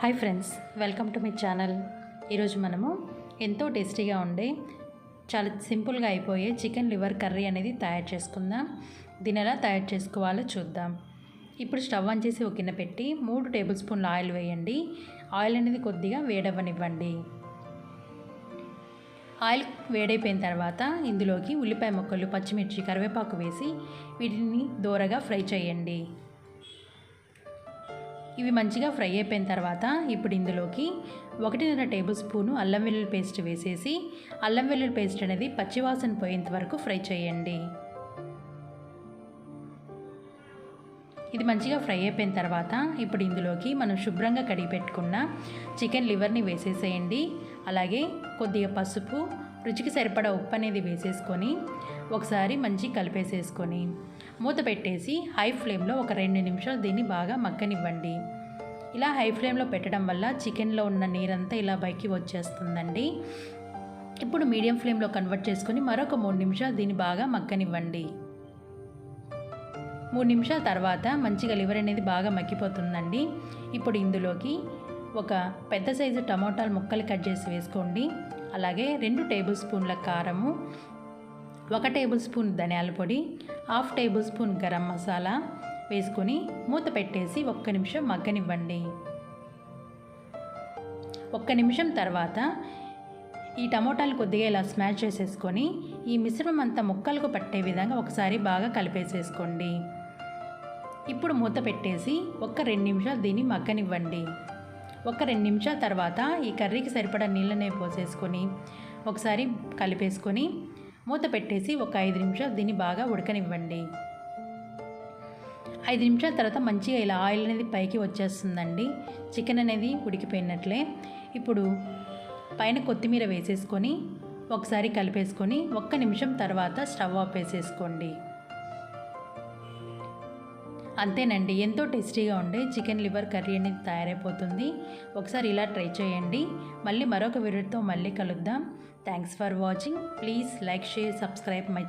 Hi friends welcome to my channel. ఈరోజు మనము ఎంతో టేస్టీగా ఉండే చాలా సింపుల్గా అయిపోయే చికెన్ లివర్ కర్రీ అనేది తయారు చేసుకుందాం. దీని ఎలా తయారు చేసుకోవాలో చూద్దాం. ఇప్పుడు స్టవ్ ఆన్ చేసి ఒక గిన్నె పెట్టి మూడు టేబుల్ స్పూన్ల ఆయిల్ వేయండి. ఆయిల్ అనేది కొద్దిగా వేడవ్వనివ్వండి ఆయిల్ వేడైపోయిన తర్వాత ఇందులోకి ఉల్లిపాయ ముక్కలు పచ్చిమిర్చి కరివేపాకు వేసి వీటిని దోరగా ఫ్రై చేయండి. ఇవి మంచిగా ఫ్రై అయిపోయిన తర్వాత ఇప్పుడు ఇందులోకి ఒకటిన్నర టేబుల్ స్పూను అల్లం వెల్లుల్లి పేస్ట్ వేసేసి అల్లం వెల్లుల్లి పేస్ట్ అనేది పచ్చివాసన పోయేంత వరకు ఫ్రై చేయండి. ఇది మంచిగా ఫ్రై అయిపోయిన తర్వాత ఇప్పుడు ఇందులోకి మనం శుభ్రంగా కడిగి పెట్టుకున్న చికెన్ లివర్ని వేసేసేయండి. అలాగే కొద్దిగా పసుపు రుచికి సరిపడా ఉప్పు అనేది వేసేసుకొని ఒకసారి మంచి కలిపేసేసుకొని మూత పెట్టేసి హై ఫ్లేమ్లో ఒక రెండు నిమిషాలు దీన్ని బాగా మగ్గనివ్వండి. ఇలా హై ఫ్లేమ్లో పెట్టడం వల్ల చికెన్లో ఉన్న నీరంతా ఇలా పైకి వచ్చేస్తుందండి. ఇప్పుడు మీడియం ఫ్లేమ్లో కన్వర్ట్ చేసుకొని మరొక మూడు నిమిషాలు దీన్ని బాగా మగ్గనివ్వండి. మూడు నిమిషాల తర్వాత మంచిగా లివర్ అనేది బాగా మగ్గిపోతుందండి. ఇప్పుడు ఇందులోకి ఒక పెద్ద సైజు టమోటాలు ముక్కలు కట్ చేసి వేసుకోండి. అలాగే రెండు టేబుల్ స్పూన్ల కారము ఒక టేబుల్ స్పూన్ ధనియాల పొడి half table spoon garam masala వేసుకొని మూత పెట్టేసి ఒక్క నిమిషం మగ్గనివ్వండి. ఒక్క నిమిషం తర్వాత ఈ టమోటాలు కొద్దిగా ఇలా స్మాష్ చేసేసుకొని ఈ మిశ్రమం అంతా ముక్కలకు పట్టే విధంగా ఒకసారి బాగా కలిపేసేసుకోండి. ఇప్పుడు మూత పెట్టేసి ఒక్క రెండు నిమిషాలు దీన్ని మగ్గనివ్వండి. ఒక రెండు నిమిషాల తర్వాత ఈ కర్రీకి సరిపడా నీళ్ళనే పోసేసుకొని ఒకసారి కలిపేసుకొని మూత పెట్టేసి ఒక ఐదు నిమిషాలు దీన్ని బాగా ఉడకనివ్వండి. ఐదు నిమిషాల తర్వాత మంచిగా ఇలా ఆయిల్ అనేది పైకి వచ్చేస్తుందండి. చికెన్ అనేది ఉడికిపోయినట్లే. ఇప్పుడు పైన కొత్తిమీర వేసేసుకొని ఒకసారి కలిపేసుకొని ఒక్క నిమిషం తర్వాత స్టవ్ ఆఫ్ వేసేసుకోండి అంతేనండి. ఎంతో టేస్టీగా ఉండే చికెన్ లివర్ కర్రీ అనేది తయారైపోతుంది. ఒకసారి ఇలా ట్రై చేయండి. మళ్ళీ మరొక వీడియోతో మళ్ళీ కలుద్దాం. Thanks for watching please like share subscribe my